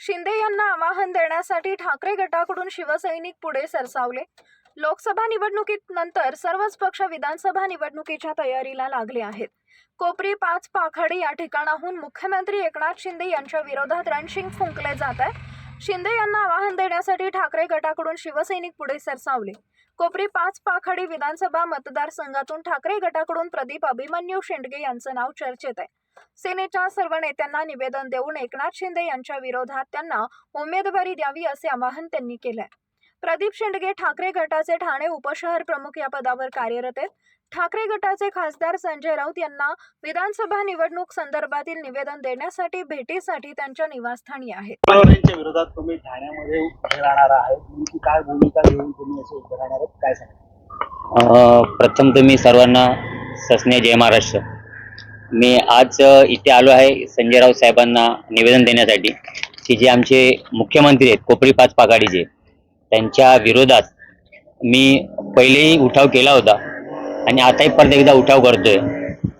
शिंदे यांना आवाहन देण्यासाठी ठाकरे गटाकडून शिवसैनिक पुढे सरसावले. लोकसभा निवडणुकीत नंतर सर्वच पक्ष विधानसभा निवडणुकीच्या तयारीला लागले आहेत. कोपरी पाच पाखाडी या ठिकाणाहून मुख्यमंत्री एकनाथ शिंदे यांच्या विरोधात रणशिंग फुंकले जात आहे शिंदे यांना आवाहन देण्यासाठी ठाकरे गटाकडून शिवसैनिक पुढे सरसावले. कोपरी पाच पाखाडी विधानसभा मतदारसंघातून ठाकरे गटाकडून प्रदीप अभिमन्यू शेंडगे यांचं नाव चर्चेत आहे. सेनेच्या सर्व नेत्यांना निवेदन देऊन एकनाथ शिंदे यांच्या विरोधात त्यांना उमेदवारी द्यावी असे आवाहन त्यांनी केलंय. प्रदीप शेंडगे ठाकरे गटाचे ठाणे उपशहर प्रमुख या पदावर कार्यरत आहेत. ठाकरे गटाचे खासदार संजय राऊत यांना विधानसभा निवडणूक संदर्भातील निवेदन देण्यासाठी भेटीसाठी त्यांच्या निवासस्थानी आहेत. विरोधात तुम्ही ठाण्यामध्ये उभे राहणार आहे काय भूमिका घेऊन तुम्ही असे उभे राहणार आहेत? काय सांगा अ, प्रथम मी सर्वांना सस्ने जय महाराष्ट्र. मी आज इथे आलो आहे संजयराव साहेबांना निवेदन देण्यासाठी की जे आमचे मुख्यमंत्री आहेत कोपरी पाच पाकाडीचे त्यांच्या विरोधात मी पहिलेही उठाव केला होता आणि आताही परत एकदा उठाव करतोय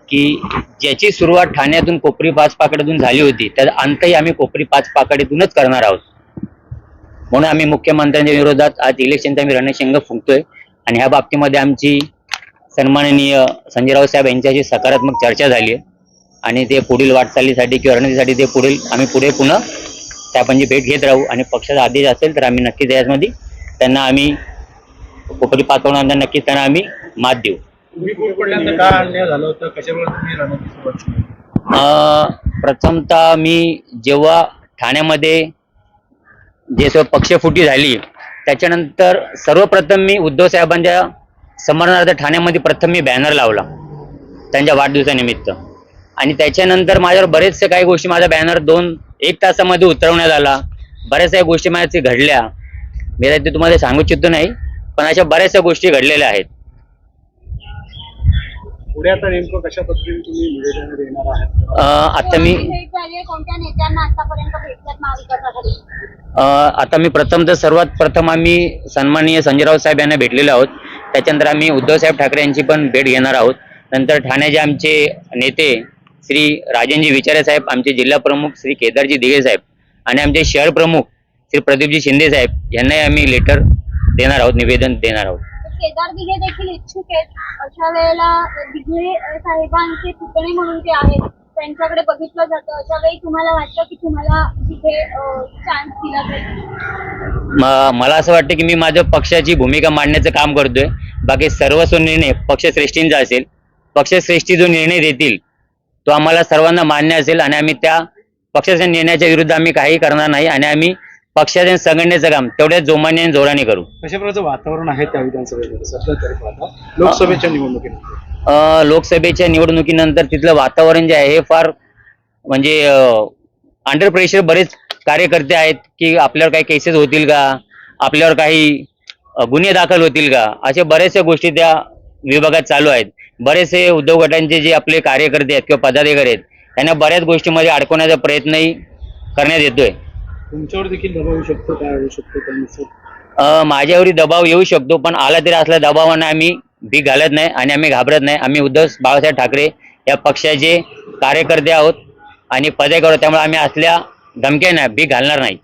की ज्याची सुरुवात ठाण्यातून कोपरी पाच पाकड्यातून झाली होती त्याचा अंतही आम्ही कोपरी पाच पाकड्यातूनच करणार आहोत. म्हणून आम्ही मुख्यमंत्र्यांच्या विरोधात आज इलेक्शनचा आम्ही रणशिंग फुंकतोय आणि ह्या बाबतीमध्ये आमची सन्माननीय संजय राऊत साहेब यांच्याशी सकारात्मक चर्चा झाली आहे. आणि ते पुढील वाटचालीसाठी किंवा रणनीतीसाठी ते पुढील आम्ही पुढे पुन्हा साहेबांची भेट घेत राहू. आणि पक्षाचा आदेश असेल तर आम्ही नक्कीच याच्यामध्ये त्यांना आम्ही कोपरी पाचवण्यानंतर नक्कीच त्यांना आम्ही मात देऊ. प्रथमतः मी जेव्हा ठाण्यामध्ये जे सर्व पक्षफुटी झाली त्याच्यानंतर सर्वप्रथम मी उद्धव साहेबांच्या स्मरणार्थ ठाण्यामध्ये प्रथम मी बॅनर लावला. त्यांच्या वाढदिवसानिमित्त. आणि त्याच्यानंतर माझ्यावर बरेचसे काही गोष्टी माझा बॅनर दोन एक तासामध्ये उतरवण्यात आला. बऱ्याचशा काही गोष्टी माझ्या घडल्या. मी ते तुम्हाला सांगू इच्छितो नाही पण अशा बऱ्याचशा गोष्टी घडलेल्या आहेत. पुढे आता नेमकं कशा पद्धतीने तुम्ही निवेदन देणार आहात? अं, आता मी आता मी प्रथम तर सर्वात प्रथम आम्ही सन्माननीय संजयराव साहेब यांना भेटलेलो आहोत. त्याच्यानंतर आम्ही उद्धवसाहेब ठाकरे यांची पण भेट घेणार आहोत. नंतर ठाण्याचे आमचे नेते श्री राजनजी विचारे साहेब आमचे जिल्हा प्रमुख श्री केदारजी दिघे साहेब आणि आमचे शहर प्रमुख श्री प्रदीपजी शिंदे साहेब यांनाही आम्ही लेटर देणार आहोत निवेदन देणार आहोत. केदार दिघे देखील इच्छुक आहेत. अशा वेळेला दिघे साहेबांचे पुतणे म्हणून ते आहेत. त्यांच्याकडे बघितलं जातं. अशा वेळी तुम्हाला वाटतं की तुम्हाला तिथे चान्स दिला पाहिजे म- मला असं वाटतं की मी माझ्या पक्षाची भूमिका मांडण्याचं काम करतोय. बाकी सर्वस्व निर्णय पक्षश्रेष्ठींचा असेल पक्षश्रेष्ठी जो निर्णय देतील तो आम्हाला सर्वांना मान्य असेल आणि आम्ही त्या पक्षाच्या निर्णयाच्या विरुद्ध आम्ही काही करणार नाही आणि आम्ही पक्षाच्या संघटनेचं काम तेवढ्याच जोमाने आणि जोराने करू. कशा प्रकारचं वातावरण आहे त्या विधानसभेमध्ये? सध्या तरी पाहता. लोकसभेच्या निवडणुकीनंतर. अं, लोकसभेच्या निवडणुकीनंतर तिथलं वातावरण जे आहे हे फार म्हणजे अंडर प्रेशर बरेच कार्यकर्ते आहेत की आपल्यावर काही केसेस होतील का? आपल्यावर काही गुन्हे दाखल होतील का? अशा बऱ्याचशा गोष्टी त्या विभागात चालू आहेत. बरेचसे उद्योग गटांचे जे आपले कार्यकर्ते आहेत किंवा पदाधिकारी आहेत त्यांना बऱ्याच गोष्टीमध्ये अडकवण्याचा प्रयत्नही करण्यात येतोय. तुमच्यावर देखील दबाव येऊ शकतो काय होऊ शकतो माझ्यावरही दबाव येऊ शकतो पण आला तरी असल्या दबावाने आम्ही भीक घालत नाही आणि आम्ही घाबरत नाही. आम्ही उद्धव बाळासाहेब ठाकरे या पक्षाचे कार्यकर्ते आहोत आणि पदे करू. त्यामुळे आम्ही असल्या धमक्या नाही भीक घालणार नाही.